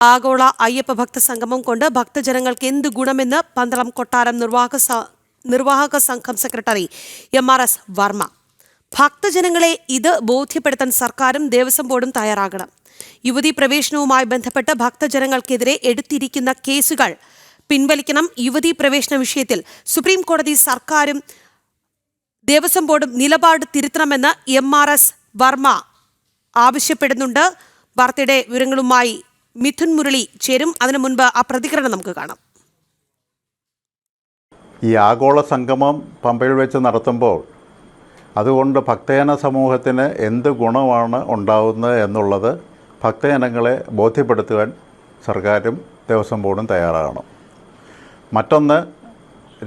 ആഗോള അയ്യപ്പ ഭക്ത സംഗമം കൊണ്ട് ഭക്തജനങ്ങൾക്ക് എന്ത് ഗുണമെന്ന് പന്തളം കൊട്ടാരം നിർവാഹക നിർവാഹക സംഘം secretary M R S Varma. ഭക്തജനങ്ങളെ ഇത് ബോധ്യപ്പെടുത്താൻ സർക്കാരും ദേവസ്വം ബോർഡും തയ്യാറാകണം. യുവതി പ്രവേശനവുമായി ബന്ധപ്പെട്ട് ഭക്തജനങ്ങൾക്കെതിരെ എടുത്തിരിക്കുന്ന കേസുകൾ പിൻവലിക്കണം യുവതി പ്രവേശന വിഷയത്തിൽ സുപ്രീം കോടതി സർക്കാരും ദേവസ്വം ബോർഡും നിലപാട് തിരുത്തണമെന്ന് എം ആർ എസ് വർമ്മ ആവശ്യപ്പെടുന്നുണ്ട്. വാർത്തയുടെ വിവരങ്ങളുമായി മിഥുൻ മുരളി ചേരും. അതിനു മുൻപ് ആ പ്രതികരണം നമുക്ക് കാണാം. ഈ ആഗോള സംഗമം പമ്പയിൽ വെച്ച് നടത്തുമ്പോൾ അതുകൊണ്ട് ഭക്തജന സമൂഹത്തിന് എന്ത് ഗുണമാണ് ഉണ്ടാവുന്നത് എന്നുള്ളത് ഭക്തജനങ്ങളെ ബോധ്യപ്പെടുത്തുവാൻ സർക്കാരും ദേവസ്വം ബോർഡും തയ്യാറാകണം. മറ്റൊന്ന്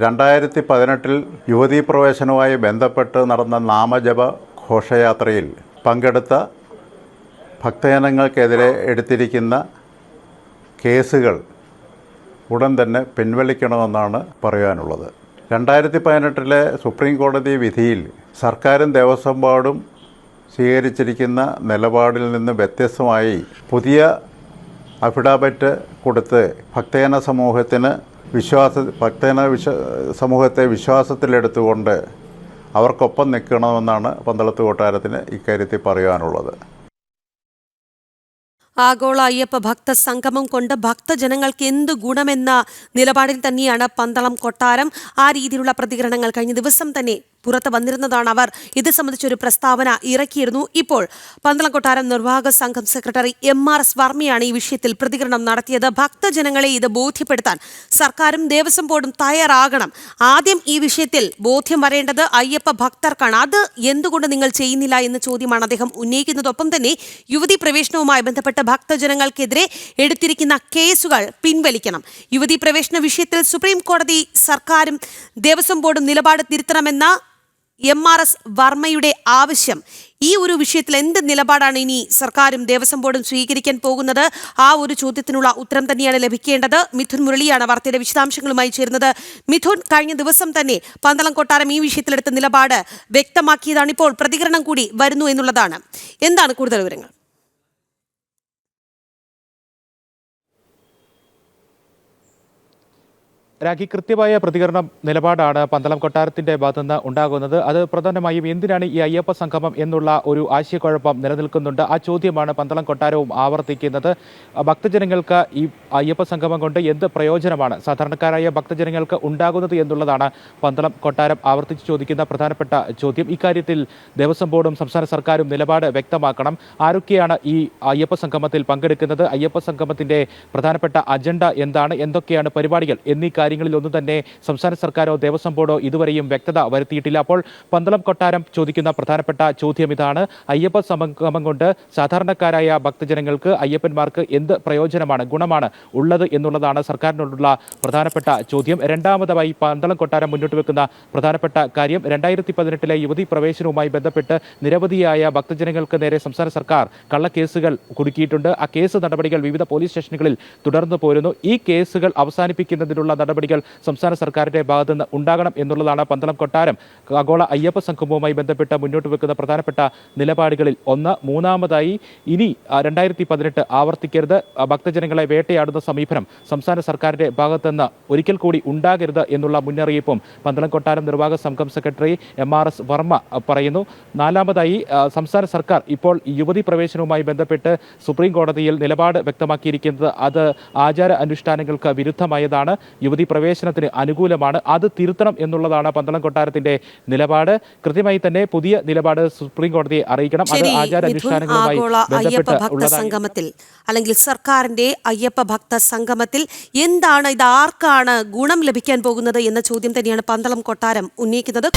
രണ്ടായിരത്തി പതിനെട്ടിൽ യുവതീ പ്രവേശനവുമായി ബന്ധപ്പെട്ട് നടന്ന നാമജപ ഘോഷയാത്രയിൽ പങ്കെടുത്ത ഭക്തജനങ്ങൾക്കെതിരെ എടുത്തിരിക്കുന്ന കേസുകൾ ഉടൻ തന്നെ പിൻവലിക്കണമെന്നാണ് പറയാനുള്ളത്. രണ്ടായിരത്തി പതിനെട്ടിലെ സുപ്രീം കോടതി വിധിയിൽ സർക്കാരും ദേവസ്വം ബോർഡും സ്വീകരിച്ചിരിക്കുന്ന നിലപാടിൽ നിന്ന് വ്യത്യസ്തമായി പുതിയ അഫിഡാവിറ്റ് കൊടുത്ത് ഭക്തജന സമൂഹത്തിന് വിശ്വാസ ഭക്തജന വിശ്വ സമൂഹത്തെ വിശ്വാസത്തിലെടുത്തുകൊണ്ട് അവർക്കൊപ്പം നിൽക്കണമെന്നാണ് പന്തളത്ത് കൊട്ടാരത്തിന് ഇക്കാര്യത്തിൽ പറയാനുള്ളത്. ആഗോള അയ്യപ്പ ഭക്ത സംഗമം കൊണ്ട് ഭക്തജനങ്ങൾക്ക് എന്ത് ഗുണമെന്ന നിലപാടിൽ തന്നെയാണ് പന്തളം കൊട്ടാരം. ആ രീതിയിലുള്ള പ്രതികരണങ്ങൾ കഴിഞ്ഞ ദിവസം തന്നെ പുറത്ത് വന്നിരുന്നതാണ് അവർ. ഇത് സംബന്ധിച്ചൊരു പ്രസ്താവന ഇറക്കിയിരുന്നു. ഇപ്പോൾ പന്തളം കൊട്ടാരം നിർവാഹക സംഘം സെക്രട്ടറി എം ആർ എസ് വർമ്മയാണ് ഈ വിഷയത്തിൽ പ്രതികരണം നടത്തിയത്. ഭക്തജനങ്ങളെ ഇത് ബോധ്യപ്പെടുത്താൻ സർക്കാരും ദേവസ്വം ബോർഡും തയ്യാറാകണം. ആദ്യം ഈ വിഷയത്തിൽ ബോധ്യം വരേണ്ടത് അയ്യപ്പ ഭക്തർക്കാണ്. അത് എന്തുകൊണ്ട് നിങ്ങൾ ചെയ്യുന്നില്ല എന്ന ചോദ്യമാണ് അദ്ദേഹം ഉന്നയിക്കുന്നതൊപ്പം തന്നെ യുവതി പ്രവേശനവുമായി ബന്ധപ്പെട്ട ഭക്തജനങ്ങൾക്കെതിരെ എടുത്തിരിക്കുന്ന കേസുകൾ പിൻവലിക്കണം. യുവതി പ്രവേശന വിഷയത്തിൽ സുപ്രീം കോടതി സർക്കാരും ദേവസ്വം ബോർഡും നിലപാട് തിരുത്തണമെന്ന എം ആർ എസ് വർമ്മയുടെ ആവശ്യം. ഈ ഒരു വിഷയത്തിൽ എന്ത് നിലപാടാണ് ഇനി സർക്കാരും ദേവസ്വം ബോർഡും സ്വീകരിക്കാൻ പോകുന്നത്? ആ ഒരു ചോദ്യത്തിനുള്ള ഉത്തരം തന്നെയാണ് ലഭിക്കേണ്ടത്. മിഥുൻ മുരളിയാണ് വാർത്തയുടെ വിശദാംശങ്ങളുമായി ചേരുന്നത്. മിഥുൻ കഴിഞ്ഞ ദിവസം തന്നെ പന്തളം കൊട്ടാരം ഈ വിഷയത്തിലെടുത്ത നിലപാട് വ്യക്തമാക്കിയതാണ് ഇപ്പോൾ പ്രതികരണം കൂടി വരുന്നു എന്നുള്ളതാണ്. എന്താണ് കൂടുതൽ വിവരങ്ങൾ? രാഖി കൃത്യമായ പ്രതികരണം നിലപാടാണ് പന്തളം കൊട്ടാരത്തിന്റെ ഭാഗത്തുനിന്ന് ഉണ്ടാകുന്നത്. അത് പ്രധാനമായും എന്തിനാണ് ഈ അയ്യപ്പ സംഗമം എന്നുള്ള ഒരു ആശയക്കുഴപ്പം നിലനിൽക്കുന്നുണ്ട്. ആ ചോദ്യമാണ് പന്തളം കൊട്ടാരവും ആവർത്തിക്കുന്നത്. ഭക്തജനങ്ങൾക്ക് ഈ അയ്യപ്പ സംഗമം കൊണ്ട് എന്ത് പ്രയോജനമാണ്? സാധാരണക്കാരായ ഭക്തജനങ്ങൾക്ക് ഉണ്ടാകുന്നത് എന്നുള്ളതാണ് പന്തളം കൊട്ടാരം ആവർത്തിച്ച് ചോദിക്കുന്ന പ്രധാനപ്പെട്ട ചോദ്യം. ഇക്കാര്യത്തിൽ ദേവസ്വം ബോർഡും സംസ്ഥാന സർക്കാരും നിലപാട് വ്യക്തമാക്കണം. ആരൊക്കെയാണ് ഈ അയ്യപ്പ സംഗമത്തിൽ പങ്കെടുക്കുന്നത്? അയ്യപ്പ സംഗമത്തിന്റെ പ്രധാനപ്പെട്ട അജണ്ട എന്താണ്? എന്തൊക്കെയാണ് പരിപാടികൾ? എന്നീ കാര്യങ്ങളിൽ ഒന്നും തന്നെ സംസ്ഥാന സർക്കാരോ ദേവസ്വം ബോർഡോ ഇതുവരെയും വ്യക്തത വരുത്തിയിട്ടില്ല. അപ്പോൾ പന്തളം കൊട്ടാരം ചോദിക്കുന്ന പ്രധാനപ്പെട്ട ചോദ്യം ഇതാണ്. അയ്യപ്പ സംഗമം കൊണ്ട് സാധാരണക്കാരായ ഭക്തജനങ്ങൾക്ക് അയ്യപ്പന്മാർക്ക് എന്ത് പ്രയോജനമാണ് ഗുണമാണ് ഉള്ളത് എന്നുള്ളതാണ് സർക്കാരിനോടുള്ള പ്രധാനപ്പെട്ട ചോദ്യം. രണ്ടാമതായി പന്തളം കൊട്ടാരം മുന്നോട്ട് വെക്കുന്ന പ്രധാനപ്പെട്ട കാര്യം രണ്ടായിരത്തി പതിനെട്ടിലെ യുവതി പ്രവേശനവുമായി ബന്ധപ്പെട്ട് നിരവധിയായ ഭക്തജനങ്ങൾക്ക് നേരെ സംസ്ഥാന സർക്കാർ കള്ളക്കേസുകൾ കുടുക്കിയിട്ടുണ്ട്. ആ കേസ് നടപടികൾ വിവിധ പോലീസ് സ്റ്റേഷനുകളിൽ തുടർന്നു പോരുന്നു. ഈ കേസുകൾ അവസാനിപ്പിക്കുന്നതിനുള്ള നടപടികൾ സംസ്ഥാന സർക്കാരിന്റെ ഭാഗത്തുനിന്ന് ഉണ്ടാകണം എന്നുള്ളതാണ് പന്തളം കൊട്ടാരം. ആഗോള അയ്യപ്പ സംഗമവുമായി ബന്ധപ്പെട്ട് മുന്നോട്ട് വെക്കുന്ന പ്രധാനപ്പെട്ട നിലപാടുകളിൽ ഒന്ന്. മൂന്നാമതായി ഇനി രണ്ടായിരത്തി പതിനെട്ട് ആവർത്തിക്കരുത്. ഭക്തജനങ്ങളെ വേട്ടയാടുന്ന സമീപനം സംസ്ഥാന സർക്കാരിന്റെ ഭാഗത്തുനിന്ന് ഒരിക്കൽ കൂടി ഉണ്ടാകരുത് എന്നുള്ള മുന്നറിയിപ്പും പന്തളം കൊട്ടാരം നിർവാഹക സംഘം secretary M R S Varma പറയുന്നു. നാലാമതായി സംസ്ഥാന സർക്കാർ ഇപ്പോൾ യുവതി പ്രവേശനവുമായി ബന്ധപ്പെട്ട് സുപ്രീം കോടതിയിൽ നിലപാട് വ്യക്തമാക്കിയിരിക്കുന്നത് അത് ആചാര അനുഷ്ഠാനങ്ങൾക്ക് വിരുദ്ധമായതാണ്. യുവതി പ്രവേശനത്തിന് അനുകൂലമാണ്. അത് തിരുത്തണം എന്നുള്ളതാണ് പന്തളം കൊട്ടാരത്തിന്റെ നിലപാട്. കൃത്യമായി തന്നെ പുതിയ നിലപാട് സുപ്രീം കോടതിയെ അറിയിക്കണം. അത് ആചാര അനുഷ്ഠാനങ്ങളുമായി ബന്ധപ്പെട്ട് സംഗമത്തിൽ അല്ലെങ്കിൽ സർക്കാരിന്റെ അയ്യപ്പ ഭക്ത സംഗമത്തിൽ എന്താണ് ഇത് ആർക്കാണ് ഗുണം ലഭിക്കാൻ പോകുന്നത് എന്ന ചോദ്യം തന്നെയാണ് പന്തളം കൊട്ടാരം ഉന്നയിക്കുന്നത്.